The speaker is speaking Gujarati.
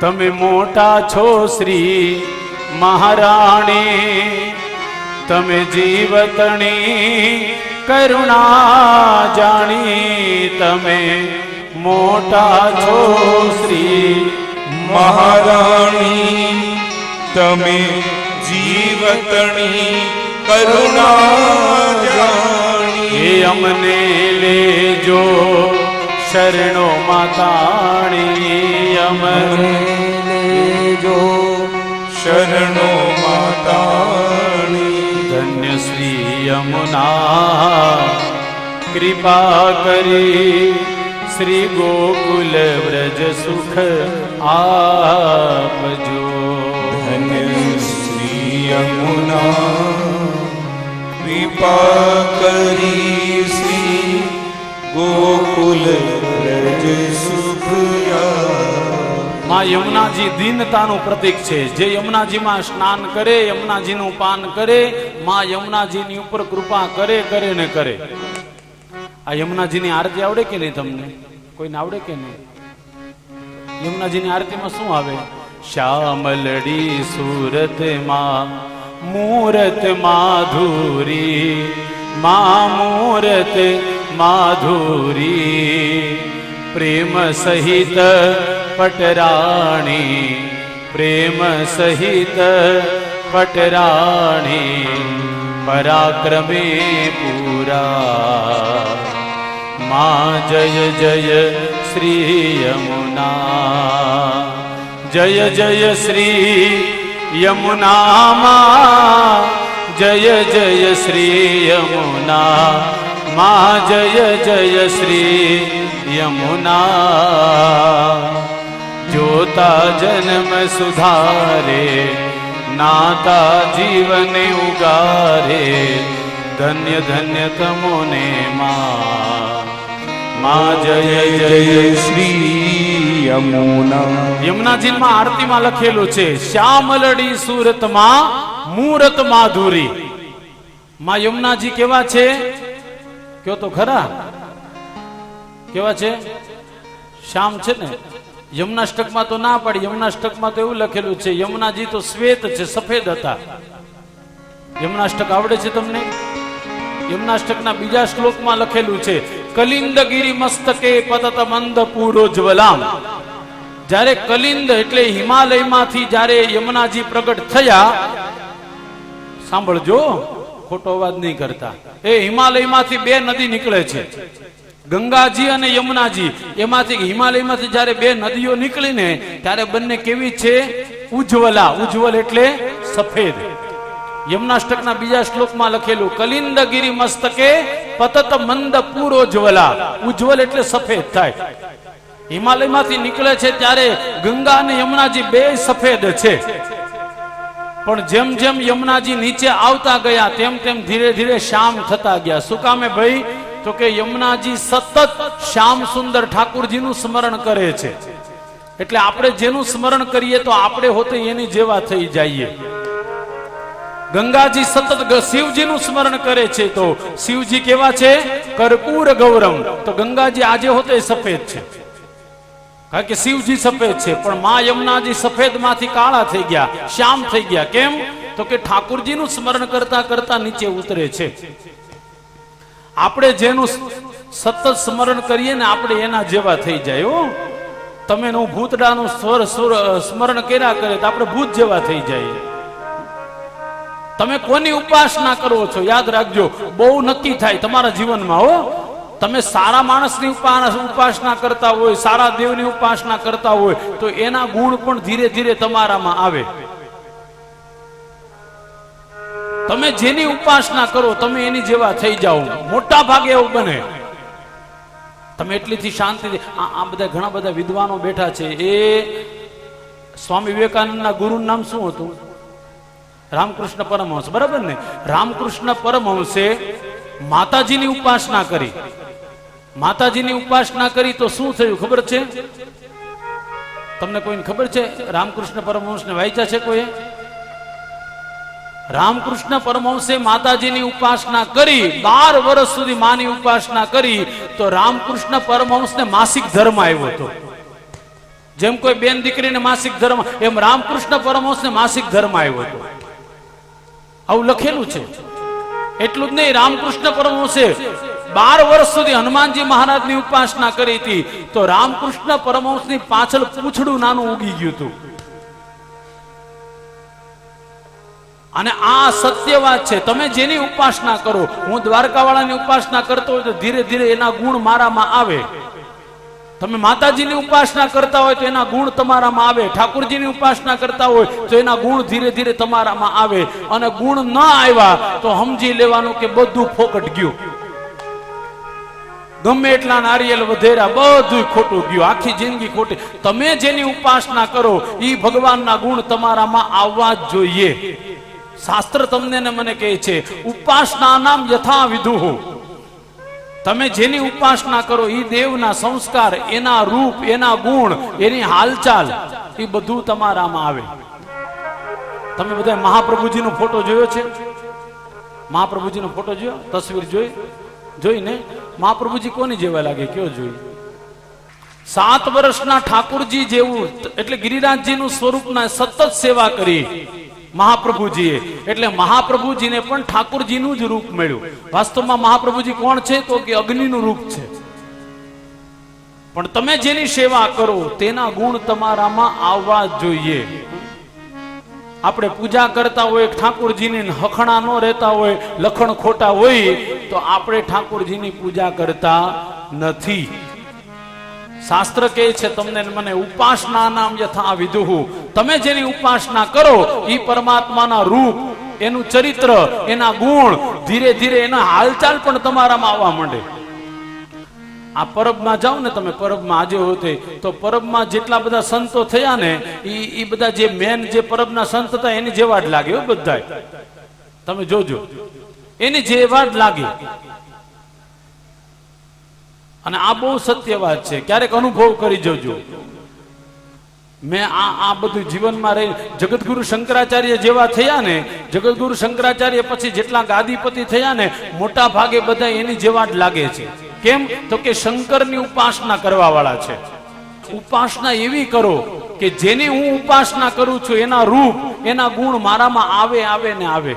તમે મોટા છો શ્રી મહારાણી. તમે જીવતણી, કરુણા જાણી તમે મોટા છો શ્રી મહારાણી. તમે જીવતણી, કરુણા જાણી. અમને લેજો શરણો માતાણી, અમને શરણો માતાણી ધન્ય શ્રી યમુના કૃપા કરી શ્રી ગોકુલ વ્રજ સુખ આપજો ધન્ય શ્રી યમુના કૃપા કરી શ્રી ગોકુલ વ્રજ સુખ માં યમુનાજી દીનતાનું પ્રતીક છે. જે યમુનાજીમાં સ્નાન કરે, યમુનાજીનું પાન કરે, માં યમુનાજીની ઉપર કૃપા કરે કરે ને કરે. આ યમુનાજીની આરતી આવડે કે નહીં તમને? કોઈને આવડે કે નહીં? યમુનાજીની આરતીમાં શું આવે? શ્યામલડી સુરતમાં મૂરત માધુરી, મા મૂરત માધુરી. પ્રેમ સહિત પટરાણી પ્રેમ સહિત પટરાણી પરાક્રમે પૂરા મા જય જય શ્રી યમુના જય જય શ્રી યમુના મા જય જય શ્રી યમુના મા જય જય શ્રી યમુના જોતા જન્મ સુધારે, નાતા જીવને ઉગારે, ધન્ય ધન્ય તમોને મા જય જય શ્રી યમુના. યમુનાજીમાં આરતીમાં લખેલું છે, શ્યામલડી સુરતમાં મૂરત માધુરી. માં યમુનાજી કેવા છે? કયો તો ખરા? કેવા છે? શ્યામ છે ને? યમુનાષ્ટકમાં તો ના પાડી યમુનાષ્ટકમાં તો એવું લખેલું છે યમુનાજી તો શ્વેત છે, સફેદ હતા. યમુનાષ્ટક આવડે છે તમને? યમુનાષ્ટકના બીજા શ્લોકમાં લખેલું છે, કલિંદગીરી મસ્તકે પતત મંદ પૂરોજ્વલામ જ્યારે કલિંદ એટલે હિમાલયમાંથી જ્યારે યમુનાજી પ્રગટ થયા, સાંભળજો, ખોટો અવાજ નહીં કરતા. એ હિમાલયમાંથી બે નદી નીકળે છે. ગંગાજી અને યમુનાજી, એમાંથી હિમાલયમાંથી જ્યારે બે નદીઓ નીકળીને, ત્યારે બંને કેવી છે? ઉજ્જવલા. ઉજ્જવલ એટલે સફેદ. યમનાષ્ટકના બીજા શ્લોકમાં લખેલું, કલિંદગીરી મસ્તકે પતત મંદ પૂરો જ્વલા ઉજ્જવલ એટલે સફેદ થાય. હિમાલયમાંથી નીકળે છે ત્યારે ગંગા અને યમુનાજી બે સફેદ છે. પણ જેમ જેમ યમુનાજી નીચે આવતા ગયા, તેમ તેમ ધીરે ધીરે શામ થતા ગયા. શું કામે ભાઈ? તો કે યમુનાજી સતત શ્યામ સુંદર ઠાકુરજીનું સ્મરણ કરે છે. એટલે આપણે જેનું સ્મરણ કરીએ તો આપણે હોતે એની જેવા થઈ જઈએ. ગંગાજી સતત શિવજીનું સ્મરણ કરે છે તો શિવજી કેવા છે? કર્પૂર ગૌરમ. તો ગંગાજી આજે હોતે સફેદ છે. કારણ કે શિવજી સફેદ છે, પણ મા યમુનાજી સફેદમાંથી કાળા થઈ ગયા, શ્યામ થઈ ગયા. કેમ? તો કે ઠાકુરજીનું સ્મરણ કરતા કરતા નીચે ઉતરે છે. આપણે જેનું સતત સ્મરણ કરીએ ને આપણે એના જેવા થઈ જાય, હો. તમે હું ભૂતડાનું સ્વર સુર સ્મરણ કર્યા કરે તો આપણે ભૂત જેવા થઈ જાય. તમે કોની ઉપાસના કરો છો, યાદ રાખજો, બહુ નક્કી થાય તમારા જીવનમાં, હો. તમે સારા માણસની ઉપા- ઉપાસના કરતા હોય, સારા દેવની ઉપાસના કરતા હોય, તો એના ગુણ પણ ધીરે ધીરે તમારામાં આવે. તમે જેની ઉપાસના કરો, તમે એની જેવા થઈ જાઓ. મોટા ભાગે એવું બને. તમે એટલીથી શાંતિથી આ બધા ઘણા બધા વિદ્વાનો બેઠા છે. એ સ્વામી વિવેકાનંદના ગુરુનું નામ શું હતું? રામકૃષ્ણ પરમહંસ. બરાબર ને? રામકૃષ્ણ પરમહંસે માતાજીની ઉપાસના કરી. માતાજીની ઉપાસના કરી તો શું થયું? ખબર છે? તમને કોઈને ખબર છે? રામકૃષ્ણ પરમહંસને વાંચ્યા છે કોઈ રામકૃષ્ણ પરમહંસે માતાજીની ઉપાસના કરી, બાર વર્ષ સુધી માની ઉપાસના કરી, તો રામકૃષ્ણ પરમહંસને માસિક ધર્મ આવ્યો હતો. જેમ કોઈ બેન દીકરીને માસિક ધર્મ, એમ રામકૃષ્ણ પરમહંસને માસિક ધર્મ આવ્યો હતો. આવું લખેલું છે. એટલું જ નહીં, રામકૃષ્ણ પરમહંસે બાર વર્ષ સુધી હનુમાનજી મહારાજની ઉપાસના કરી હતી, તો રામકૃષ્ણ પરમહંસની પાછળ પૂંછડું નાનું ઉગી ગયું હતું. અને આ સત્ય વાત છે. તમે જેની ઉપાસના કરો, હું દ્વારકાવાળાની ઉપાસના કરતો હોય તો ધીરે ધીરે એના ગુણ મારામાં આવે. તમે માતાજીની ઉપાસના કરતા હોય તો એના ગુણ તમારામાં આવે. ઠાકુરજીની ઉપાસના કરતા હોય તો એના ગુણ ધીરે ધીરે તમારામાં આવે. અને ગુણ ન આવ્યા તો સમજી લેવાનું કે બધું ફોકટ ગયું. ગમે એટલા નારિયેલ વધેરા બધું ખોટું ગયું. આખી જિંદગી ખોટી. તમે જેની ઉપાસના કરો એ ભગવાનના ગુણ તમારામાં આવવા જ જોઈએ. શાસ્ત્ર તમને ને મને કહે છે ઉપાસના નામ યથા વિધુ તમે જેની ઉપાસના કરો એ દેવના સંસ્કાર, એના રૂપ, એના ગુણ, એની હાલચાલ, એ બધું તમારામાં આવે. તમે બધા મહાપ્રભુજીનો ફોટો જોયો છે? મહાપ્રભુજીનો ફોટો જોયો? તસવીર જોઈ? જોઈને? મહાપ્રભુજી કોની જેવા લાગે? કયો જોઈ? સાત વર્ષના ઠાકુરજી જેવું, એટલે ગિરિરાજજીનું સ્વરૂપના સતત સેવા કરી. મહાપ્રભુજીએ. એટલે મહાપ્રભુજીને પણ ઠાકોરજીનું જ રૂપ મળ્યું. વાસ્તવમાં મહાપ્રભુજી કોણ છે? તો કે અગ્નિનું રૂપ છે. પણ તમે જેની સેવા કરો, તેના ગુણ તમારામાં આવવા જોઈએ. આપણે પૂજા કરતા હોય, ઠાકુરજીની હખણા ન રહેતા હોય, લખણ ખોટા હોય, તો આપણે ઠાકુરજીની પૂજા કરતા નથી. શાસ્ત્ર કહે છે તમને મને ઉપાસના નામ યથા વિદુહુ. તમે જેની ઉપાસના કરો એ પરમાત્માના રૂપ એનું ચરિત્ર એના ગુણ ધીરે ધીરે એના હાલચાલ પણ તમારામાં આવવા માંડે. આ પરબમાં જાઓ ને તમે પરબમાં આજે હોય તે, પરબમાં જેટલા બધા સંતો થયા ને એ એ બધા જે મેન જે પરબના સંત હતા એની જેવા જ લાગે બધા તમે જોજો. એની જેવા જ લાગે. અને આ બહુ સત્ય વાત છે. ક્યારેક અનુભવ કરી જોજો. મેં આ આ બધું જીવનમાં રહી જગતગુરુ શંકરાચાર્ય જેવા થયા ને જગતગુરુ શંકરાચાર્ય પછી જેટલા ગાદીપતિ થયા ને, મોટા ભાગે બધા એની જેવા જ લાગે છે. કેમ? તો કે શંકરની ઉપાસના કરવા વાળા છે. ઉપાસના એવી કરો કે જેની હું ઉપાસના કરું છું, એના રૂપ, એના ગુણ મારામાં આવે આવે ને આવે.